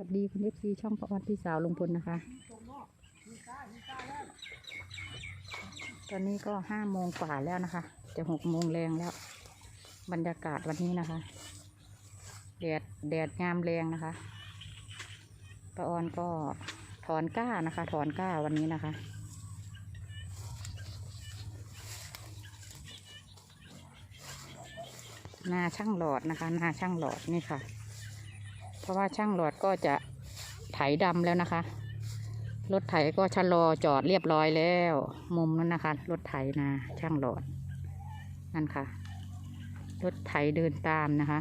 วัสดีคุณเอฟซีช่องประออนพี่สาวลุงพลนะคะ ตอนนี้ก็ห้าโมงกว่าแล้วนะคะ จะหกโมงแรงแล้ว บรรยากาศวันนี้นะคะแดดแดดงามแรงนะคะประออนก็ถอนก้านะคะ ถอนก้าวันนี้นะคะ นาช่างหลอดนะคะ นาช่างหลอดนี่ค่ะ เพราะว่าช่างหลอดก็จะไถดำแล้วนะคะ รถไถก็ชะลอจอดเรียบร้อยแล้ว มุมนั้นนะคะ รถไถนาช่างหลอด นั่นค่ะ รถไถเดินตามนะคะ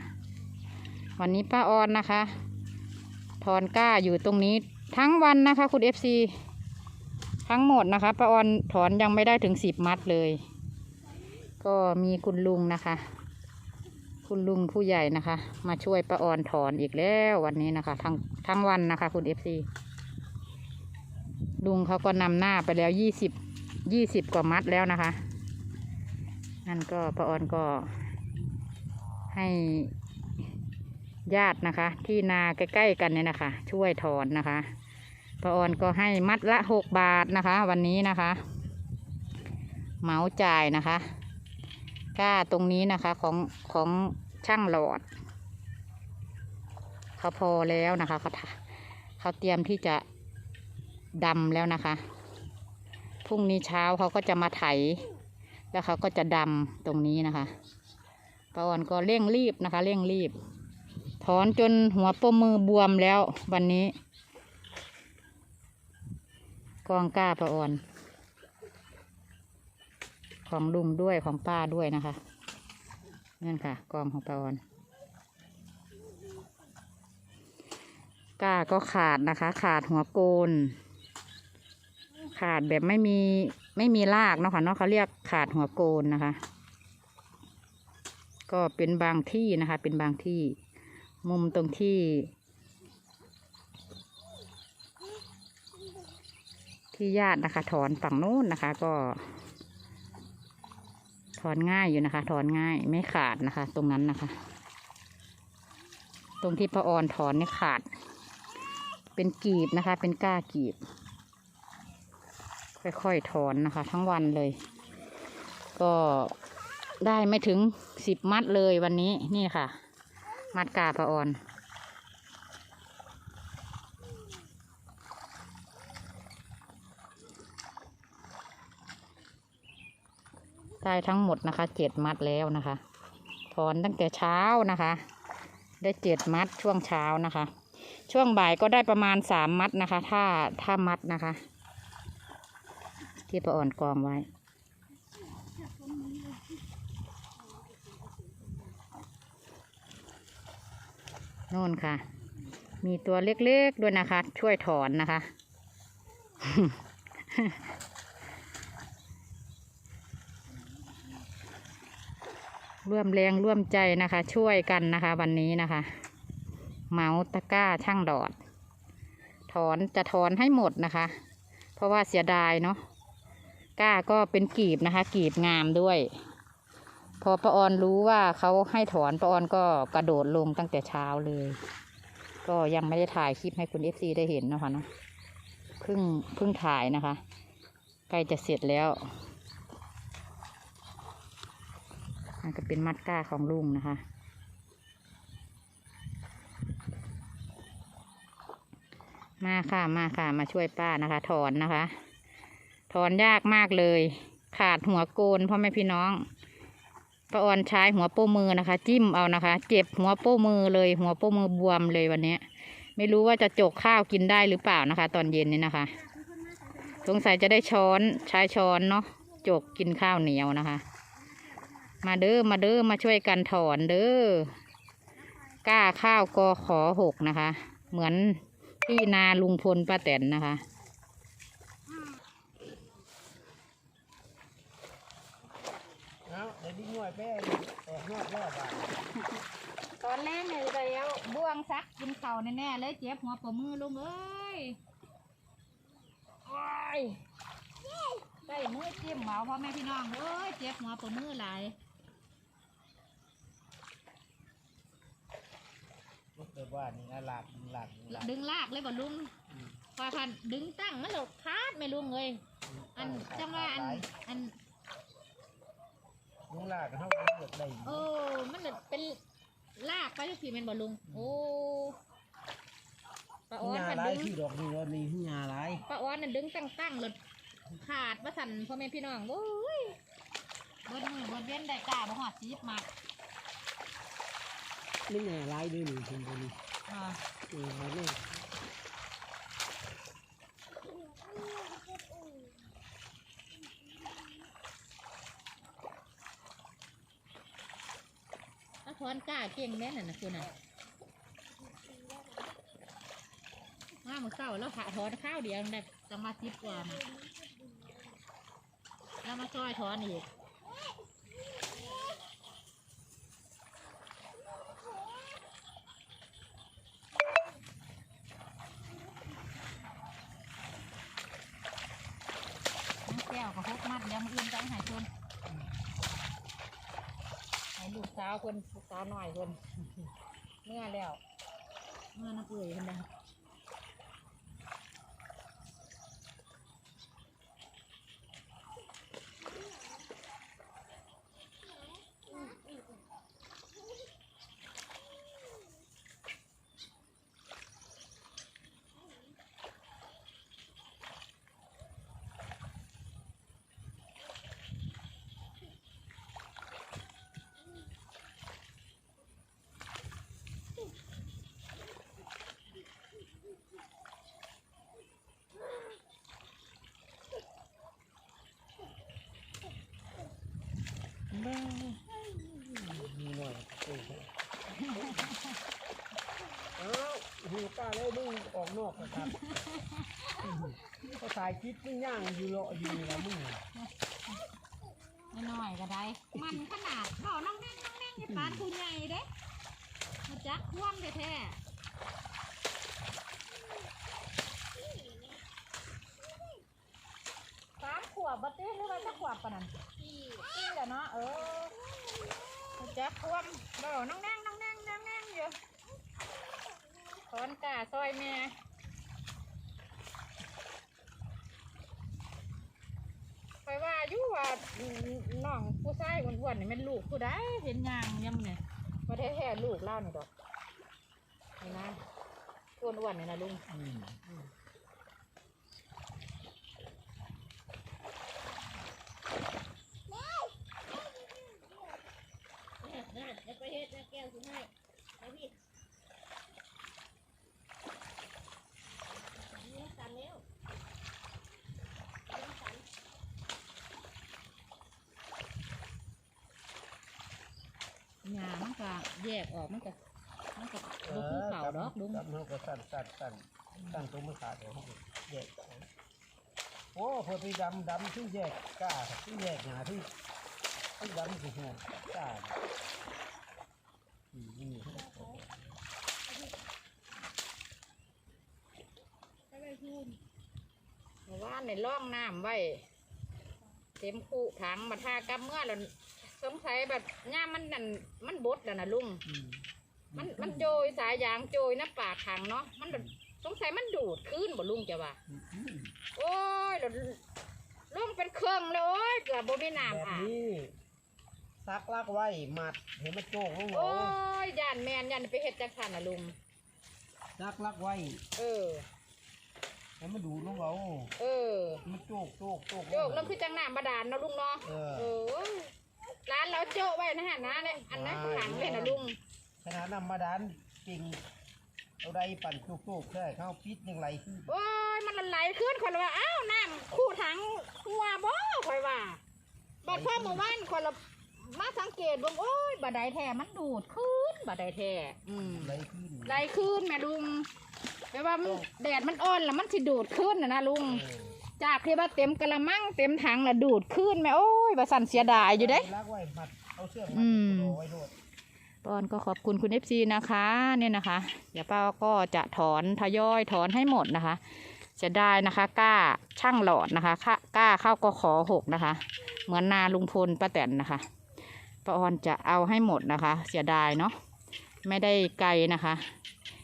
วันนี้ป้าออนนะคะถอนก้าอยู่ตรงนี้ทั้งวันนะคะคุณเอฟซีทั้งหมดนะคะป้าออนถอนยังไม่ได้ถึงสิบมัดเลย ก็มีคุณลุงนะคะ คุณลุงผู้ใหญ่นะคะ มาช่วยป้าออนถอนอีกแล้ววันนี้นะคะ ทั้งทั้งวันนะคะ คุณเอฟซีลุงเขาก็นำหน้าไปแล้วยี่สิบยี่สิบกว่ามัดแล้วนะคะ นั่นก็ป้าออนก็ให้ญาตินะคะ ที่นาใกล้ๆกันเนี่ยนะคะ ช่วยถอนนะคะป้าออนก็ให้มัดละหกบาทนะคะ วันนี้นะคะ เหมาจ่ายนะคะ ก้าตรงนี้นะคะของของช่างหลอด เขาพอแล้วนะคะเขาเขาเตรียมที่จะดำแล้วนะคะ พรุ่งนี้เช้าเขาก็จะมาไถ แล้วเขาก็จะดำตรงนี้นะคะป้าอ่อนก็เร่งรีบนะคะ เร่งรีบ ถอนจนหัวโป้มือบวมแล้ววันนี้ กองก้าป้าอ่อน ของลุงด้วยของป้าด้วยนะคะนั่นค่ะ กองของป้าออนก้าก็ขาดนะคะ ขาดหัวโกน ขาดแบบไม่มีไม่มีรากเนาะค่ะเนาะเขาเรียกขาดหัวโกนนะคะ ก็เป็นบางที่นะคะ เป็นบางที่ มุมตรงที่ ที่ญาตินะคะ ถอนฝั่งโน้นนะคะ ก็ อนง่ายอยู่นะคะ ถอนง่ายไม่ขาดนะคะ ตรงนั้นนะคะ ตรงที่พระออนถอนนี่ขาด เป็นกีบนะคะ เป็นก้ากีบ ค่อยๆถอนนะคะ ทั้งวันเลย ก็ได้ไม่ถึงสิบมัดเลยวันนี้นี่ค่ะ มัดกาพระออน ได้ทั้งหมดนะคะเจ็ดมัดแล้วนะคะ ถอนตั้งแต่เช้านะคะ ได้เจ็ดมัดช่วงเช้านะคะ ช่วงบ่ายก็ได้ประมาณสามมัดนะคะ ถ้าถ้ามัดนะคะ ที่ประอ่อนกองไว้โน่นค่ะ มีตัวเล็กๆด้วยนะคะ ช่วยถอนนะคะ ร่วมแรงร่วมใจนะคะ ช่วยกันนะคะ วันนี้นะคะ เมาตะก้าช่างดอด ถอนจะถอนให้หมดนะคะ เพราะว่าเสียดายเนาะก้าก็เป็นกีบนะคะ กีบงามด้วย พอประออนรู้ว่าเขาให้ถอนประออนก็กระโดดลงตั้งแต่เช้าเลย ก็ยังไม่ได้ถ่ายคลิปให้คุณเอฟซีได้เห็นนะคะเนาะเพิ่งเพิ่งถ่ายนะคะ ใกล้จะเสร็จแล้ว นั่นก็เป็นมัดก้าของลุงนะคะ มาค่ะมาค่ะ มาช่วยป้านะคะ ถอนนะคะ ถอนยากมากเลย ขาดหัวโกนพ่อแม่พี่น้องป้าออนใช้หัวโป้มือนะคะ จิ้มเอานะคะ เจ็บหัวโป้มือเลย หัวโป้มือบวมเลยวันนี้ไม่รู้ว่าจะจกข้าวกินได้หรือเปล่านะคะ ตอนเย็นนี้นะคะ สงสัยจะได้ช้อนใช้ช้อนเนาะจกกินข้าวเหนียวนะคะ มาเด้อมาเด้อมาช่วยกันถอนเด้อกล้าข้าวกอขอหกนะคะ เหมือนที่นาลุงพลป้าแตนนะคะเอาเดี๋ยวดิ้งหน่วยแป้แตกนอกรอบอะตอนแรกเนี่ยแล้วบ่วงซักกินเข่าแน่ๆเลยเจ็บหัวปมือลุงเอ้ยโอ้ยได้มือจิ้มเหมาพ่อแม่พี่น้องเอ้ยเจ็บหัวปมือหลาย ลูกแบบว่านี่นะหลากหลากหลากดึงลากเลยบ่ลุงอืมพอพันดึงตั้งมันหลดคาดไม่ลุงเลยอันจังว่าอันอันลุงลากเขาเลือกได้อยู่โอ้มันหลดเป็นลากไปทุกทีแมันบ่ลุงโอ้ป้าอ้อนหญ้าพันลายดึงที่ดอกนี่ว่านี่หญ้าลายป้าอ้อนนั่นดึงตั้งตั้งหลดขาดมาสั่นพ่อแม่พี่น้องโอ้ยเบิดมือเบิดเว้นได้กล้าบ่หอดจีบมา นี่หญ้าลายด้วยหนี่คุณตัวนี้อ่าเออมาเนี่ยถ้าถอนกล้าเก่งแน่น่ะนะคุณน่ะมามดเศร้าแล้วขาถอนข้าวเดียวได้จะมาสิบกว่านะแล้วมาซอยถอนอีก ก้วกับพกมัดยังอื่นใจหายคนหายลูกสาวคนลูกสาวหน่อยคนเมื่อแล้วเมื่อนักเอ่ยคนนะ หูป้าเลยมึงออกนอกนะครับเขาถ่ายคลิปมึงย่างอยู่เลาะอยู่นี่ละมึงน้อยก็ได้ มันขนาดเบาน้องแน่งน้องแน่งจะปานคุณใหญ่เด้มาจักคว่ำแท้ๆสามขวบบัดเต้หรือว่าจะขวบปะนั่นนี่แหละเนาะเออมาจักคว่ำเบาน้องแน่งน้องแน่งน้องแน่ง อนกาซอยแม่ไปว่าอยู่ว่าน้องผู้ชายอ้วนๆนี่เป็นลูกผู้ใดเห็นยางยังเนี่ยว่าแท้ๆลูกเล่านี่ดอกนี่นะอ้วนๆนี่นะลุง อืม นั่นจะไปเฮ็ดแก้วสิให้ไปพี่นี่กันแล้วหญ้ามัน ก็แยกออกมันก็มันก็บ่คือเก่าดอกลุง ครับเขาก็สั่นสั่นสั่นสั่นตรงมือขาดเดี๋ยวเขาก็แยกออกโอ้พอไปดำดำที่แยกกล้าที่แยกหนาที่ที่ดำคือหัวกล้าอืมนี่เมื่อวานในร่องน้ำไว้ เต็มคู่ถังบัดทากำเมื่อแล้ว สงสัยแบบย่ามมันนั่นมันบดแล้วนะลุง อืมมันมันโจยสายยางโจยน้ำปากถังเนาะมันแบบสงสัยมันดูดขึ้นบ่ลุงจะว่า อืมโอ้ยแล้วลุงเป็นเครื่องเลยโอ้ยเกือบบ่มีแบบน้ำอะนี้ซักลากไว้หมัดเห็นมันโจกลงโอ้เอายย่านแมนย่านไปเฮ็ดจังสันน่ะลุงซักลากไว้เออให้มันดูลงเอาเออ มันโจกโจกโจกโจกแล้วคือจังน้ำบาดาลเนาะลุงเนาะเออ เออ ร้านเราโจกไว้นะฮะนะเนี่ยอันนั้นขังเลยนะลุงขนาดน้ำมาดานจริงเอาได้ปั่นโจกๆแค่เข้าปิดยังไรขึ้นโอ้ยมันละไหลขึ้นคนละว่าอ้าวน้ำคู่ถังหัวบ่คอยว่าบัดพ่อเมื่อวานคนละมาสังเกตเบ่งโอ้ยบัดไดแท้มันดูดขึ้นบัดไดแท้อืมไรขึ้นไหลขึ้นแม่ลุงแปลว่ามันแดดมันอ่อนแล้วมันสิดูดขึ้นนะนะลุงเออจากที่ว่าเต็มกระมังเต็มถังละดูดขึ้นแม่โอ้ ยบาสันเสียดายอยู่เด้ลากไว้มัดเอาเสื้ออืมัดมเอาไว้โดดปอนก็ขอบคุณคุณเอฟซีนะคะเนี่ยนะคะเดี๋ยวป้าก็จะถอนทยอยถอนให้หมดนะคะเสียดายนะคะกล้าช่างหลอดนะคะค่ากล้าเข้าก็ขอหกนะคะ เหมือนนาลุงพลป้าแตนนะคะป้าออนจะเอาให้หมดนะคะ เสียดายเนาะไม่ได้ไกลนะคะ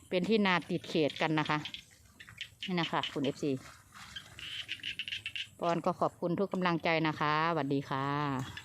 เป็นที่นาติดเขตกันนะคะนี่นะคะ คุณเอฟซี ปอนก็ขอบคุณทุกกำลังใจนะคะสวัสดีค่ะ